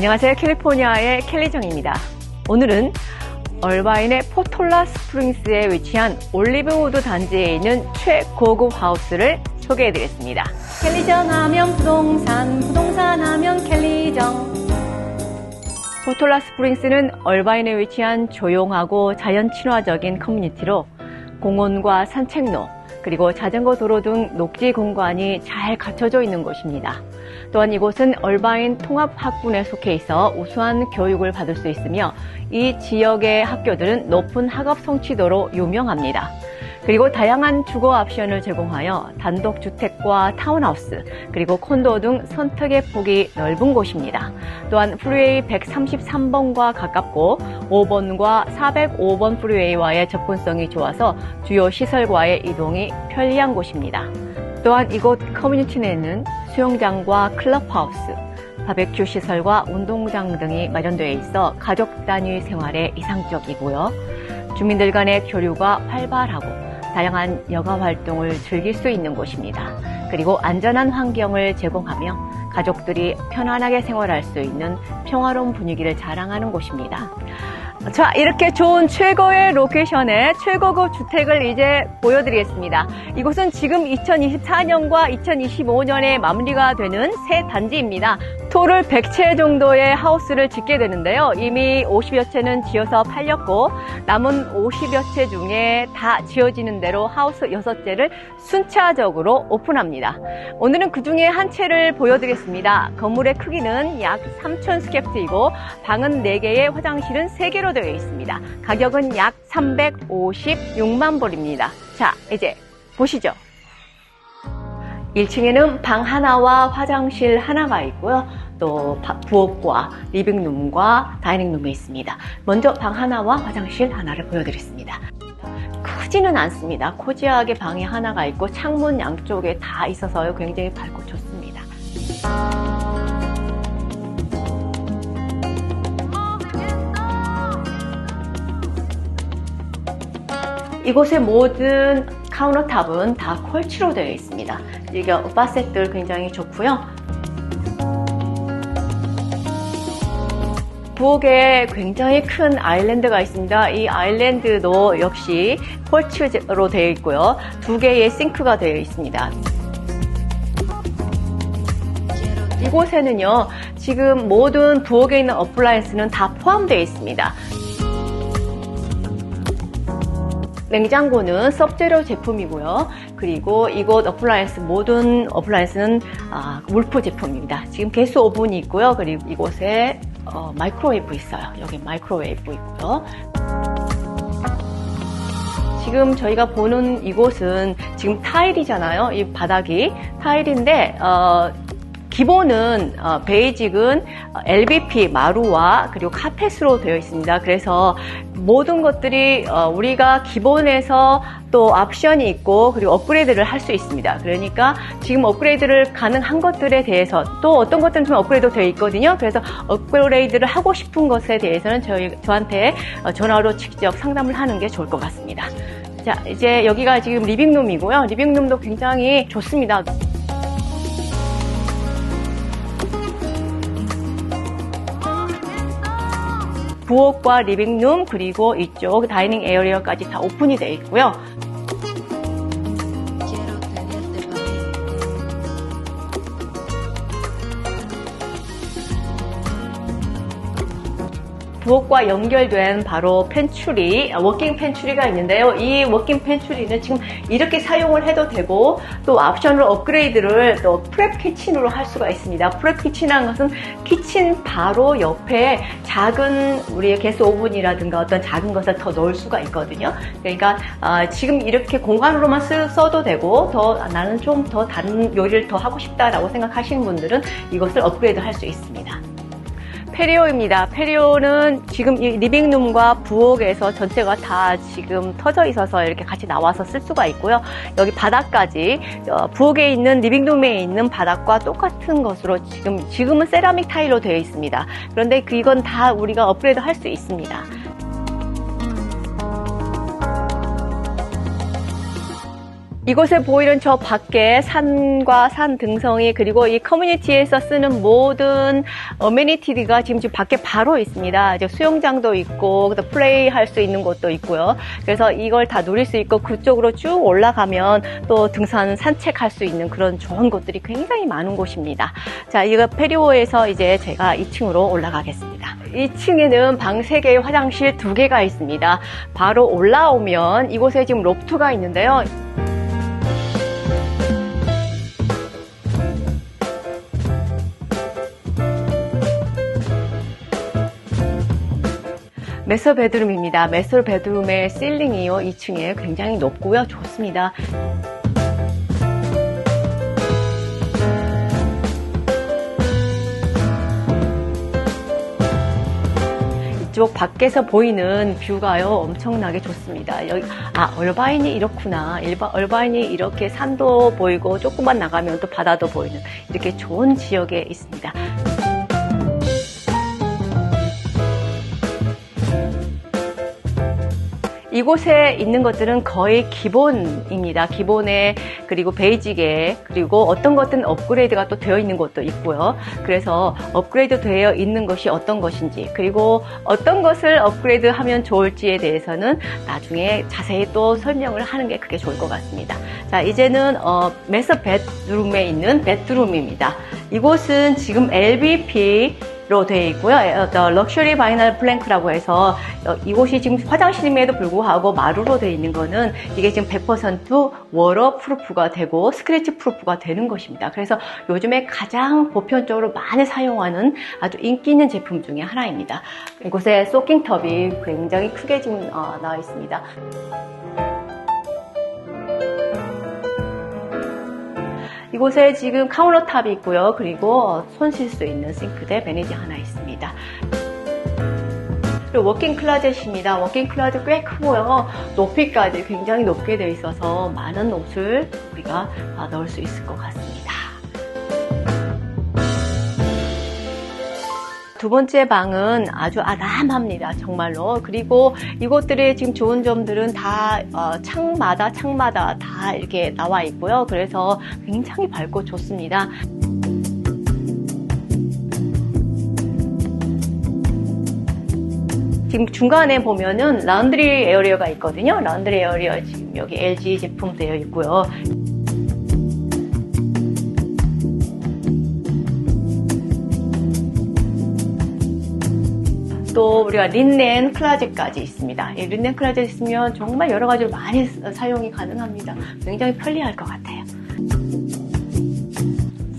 안녕하세요. 캘리포니아의 켈리정입니다. 오늘은 얼바인의 포톨라 스프링스에 위치한 올리브우드 단지에 있는 최고급 하우스를 소개해드리겠습니다. 켈리정 하면 부동산, 부동산 하면 켈리정. 포톨라 스프링스는 얼바인에 위치한 조용하고 자연 친화적인 커뮤니티로 공원과 산책로, 그리고 자전거 도로 등 녹지 공간이 잘 갖춰져 있는 곳입니다. 또한 이곳은 얼바인 통합학군에 속해 있어 우수한 교육을 받을 수 있으며 이 지역의 학교들은 높은 학업 성취도로 유명합니다. 그리고 다양한 주거 옵션을 제공하여 단독 주택과 타운하우스, 그리고 콘도 등 선택의 폭이 넓은 곳입니다. 또한 프리웨이 133번과 가깝고 5번과 405번 프리웨이와의 접근성이 좋아서 주요 시설과의 이동이 편리한 곳입니다. 또한 이곳 커뮤니티 내에는 수영장과 클럽하우스, 바베큐 시설과 운동장 등이 마련되어 있어 가족 단위 생활에 이상적이고요. 주민들 간의 교류가 활발하고 다양한 여가 활동을 즐길 수 있는 곳입니다. 그리고 안전한 환경을 제공하며 가족들이 편안하게 생활할 수 있는 평화로운 분위기를 자랑하는 곳입니다. 자, 이렇게 좋은 최고의 로케이션의 최고급 주택을 이제 보여드리겠습니다. 이곳은 지금 2024년과 2025년에 마무리가 되는 새 단지입니다. 토를 100채 정도의 하우스를 짓게 되는데요. 이미 50여 채는 지어서 팔렸고 남은 50여 채 중에 다 지어지는 대로 하우스 6채를 순차적으로 오픈합니다. 오늘은 그 중에 한 채를 보여드리겠습니다. 건물의 크기는 약3,000 스캡트이고 방은 4개에 화장실은 3개로 되어 있습니다. 가격은 약 356만 불입니다. 자, 이제 보시죠. 1층에는 방 하나와 화장실 하나가 있고요. 또 부엌과 리빙룸과 다이닝룸이 있습니다. 먼저 방 하나와 화장실 하나를 보여드리겠습니다. 크지는 않습니다. 코지하게 방이 하나가 있고 창문 양쪽에 다 있어서 굉장히 밝고 좋습니다. 이곳의 모든 카운터탑은 다 콜치로 되어 있습니다. 이게 바셋들 굉장히 좋고요. 부엌에 굉장히 큰 아일랜드가 있습니다. 이 아일랜드도 역시 콜치로 되어 있고요. 두 개의 싱크가 되어 있습니다. 이곳에는요, 지금 모든 부엌에 있는 어플라이언스는 다 포함되어 있습니다. 냉장고는 섭제로 제품이고요. 그리고 이곳 어플라이언스 모든 어플라이언스는 아, 울프 제품입니다. 지금 게스 오븐이 있고요. 그리고 이곳에 어, 마이크로웨이브 있어요. 여기 마이크로웨이브 있고요. 지금 저희가 보는 이곳은 지금 타일이잖아요. 이 바닥이 타일인데 어, 기본은 어, 베이직은 LBP 마루와 그리고 카펫으로 되어 있습니다. 그래서 모든 것들이 어, 우리가 기본에서 또 옵션이 있고 그리고 업그레이드를 할 수 있습니다. 그러니까 지금 업그레이드를 가능한 것들에 대해서 또 어떤 것들은 좀 업그레이드 되어 있거든요. 그래서 업그레이드를 하고 싶은 것에 대해서는 저희 저한테 어, 전화로 직접 상담을 하는 게 좋을 것 같습니다. 자, 이제 여기가 지금 리빙룸이고요. 리빙룸도 굉장히 좋습니다. 부엌과 리빙룸 그리고 이쪽 다이닝 에어리어까지 다 오픈이 되어 있고요. 부엌과 연결된 바로 펜츄리, 워킹 펜츄리가 있는데요. 이 워킹 펜츄리는 지금 이렇게 사용을 해도 되고 또 옵션으로 업그레이드를 또 프랩 키친으로 할 수가 있습니다. 프랩 키친이라는 것은 키친 바로 옆에 작은 우리의 게스 오븐이라든가 어떤 작은 것을 더 넣을 수가 있거든요. 그러니까 어, 지금 이렇게 공간으로만 쓰, 써도 되고 더 나는 좀 더 다른 요리를 더 하고 싶다라고 생각하시는 분들은 이것을 업그레이드 할 수 있습니다. 페리오입니다. 페리오는 지금 이 리빙룸과 부엌에서 전체가 다 지금 터져 있어서 이렇게 같이 나와서 쓸 수가 있고요. 여기 바닥까지 어, 부엌에 있는 리빙룸에 있는 바닥과 똑같은 것으로 지금 지금은 세라믹 타일로 되어 있습니다. 그런데 이건 다 우리가 업그레이드 할 수 있습니다. 이곳에 보이는 저 밖에 산과 산 등성이 그리고 이 커뮤니티에서 쓰는 모든 어메니티가 지금 지금 밖에 바로 있습니다. 이제 수영장도 있고 플레이 할 수 있는 곳도 있고요. 그래서 이걸 다 누릴 수 있고 그쪽으로 쭉 올라가면 또 등산 산책할 수 있는 그런 좋은 곳들이 굉장히 많은 곳입니다. 자, 이거 페리오에서 이제 제가 2층으로 올라가겠습니다. 2층에는 방 3개의 화장실 2개가 있습니다. 바로 올라오면 이곳에 지금 로프트가 있는데요. 메서 베드룸입니다. 메서 베드룸의 실링이요 2층에 굉장히 높고요. 좋습니다. 이쪽 밖에서 보이는 뷰가요 엄청나게 좋습니다. 여기 아 얼바인이 이렇구나. 일바, 얼바인이 이렇게 산도 보이고 조금만 나가면 또 바다도 보이는 이렇게 좋은 지역에 있습니다. 이곳에 있는 것들은 거의 기본입니다. 기본에 그리고 베이직에 그리고 어떤 것들은 업그레이드가 또 되어 있는 것도 있고요. 그래서 업그레이드 되어 있는 것이 어떤 것인지 그리고 어떤 것을 업그레이드 하면 좋을지에 대해서는 나중에 자세히 또 설명을 하는 게 그게 좋을 것 같습니다. 자 이제는 어, 메서 베드룸에 있는 베드룸입니다. 이곳은 지금 LBP 로 되어 있고요. 럭셔리 바이널 플랭크라고 해서 어, 이곳이 지금 화장실임에도 불구하고 마루로 되어 있는 거는 이게 지금 100% 워러 프루프가 되고 스크래치 프루프가 되는 것입니다. 그래서 요즘에 가장 보편적으로 많이 사용하는 아주 인기 있는 제품 중에 하나입니다. 이곳에 소킹 텁이 굉장히 크게 지금 어, 나와 있습니다. 이곳에 지금 카운터탑이 있고요. 그리고 손 쉴 수 있는 싱크대 베니지 하나 있습니다. 그리고 워킹 클라젯입니다. 워킹 클라젯 꽤 크고요. 높이까지 굉장히 높게 되어 있어서 많은 옷을 우리가 넣을 수 있을 것 같습니다. 두 번째 방은 아주 아담합니다. 정말로. 그리고 이곳들의 지금 좋은 점들은 다 어, 창마다 창마다 다 이렇게 나와 있고요. 그래서 굉장히 밝고 좋습니다. 지금 중간에 보면은 라운드리 에어리어가 있거든요. 라운드리 에어리어 지금 여기 LG 제품 되어 있고요. 또 우리가 린넨 클라젯까지 있습니다. 이 린넨 클라젯 있으면 정말 여러 가지로 많이 사용이 가능합니다. 굉장히 편리할 것 같아요.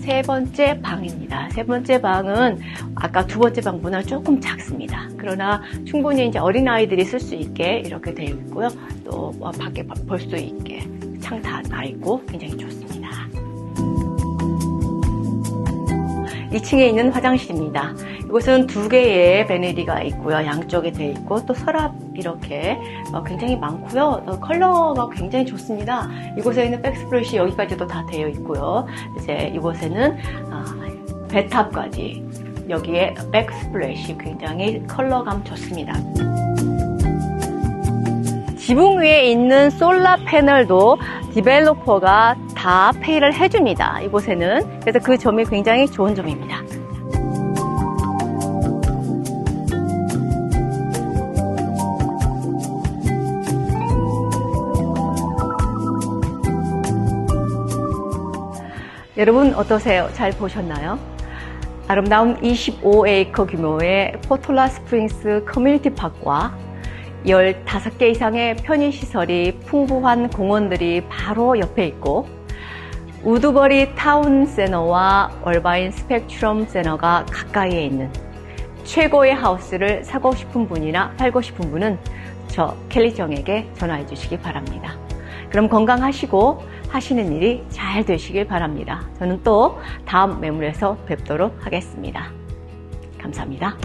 세 번째 방입니다. 세 번째 방은 아까 두 번째 방보다 조금 작습니다. 그러나 충분히 이제 어린아이들이 쓸 수 있게 이렇게 되어 있고요. 또뭐 밖에 볼 수 있게 창다 나 있고 굉장히 좋습니다. 2층에 있는 화장실입니다. 이곳은 두 개의 베네리가 있고요. 양쪽에 되어 있고 또 서랍 이렇게 어, 굉장히 많고요. 컬러가 굉장히 좋습니다. 이곳에 있는 백스플래시 여기까지도 다 되어 있고요. 이제 이곳에는 어, 배탑까지 여기에 백스플래시 굉장히 컬러감 좋습니다. 지붕 위에 있는 솔라 패널도 디벨로퍼가 다 페이를 해줍니다. 이곳에는. 그래서 그 점이 굉장히 좋은 점입니다. 여러분 어떠세요? 잘 보셨나요? 아름다운 25에이커 규모의 포톨라 스프링스 커뮤니티 파크와 15개 이상의 편의시설이 풍부한 공원들이 바로 옆에 있고 우드버리 타운 세너와 얼바인 스펙트럼 세너가 가까이에 있는 최고의 하우스를 사고 싶은 분이나 팔고 싶은 분은 저 켈리 정에게 전화해 주시기 바랍니다. 그럼 건강하시고 하시는 일이 잘 되시길 바랍니다. 저는 또 다음 매물에서 뵙도록 하겠습니다. 감사합니다.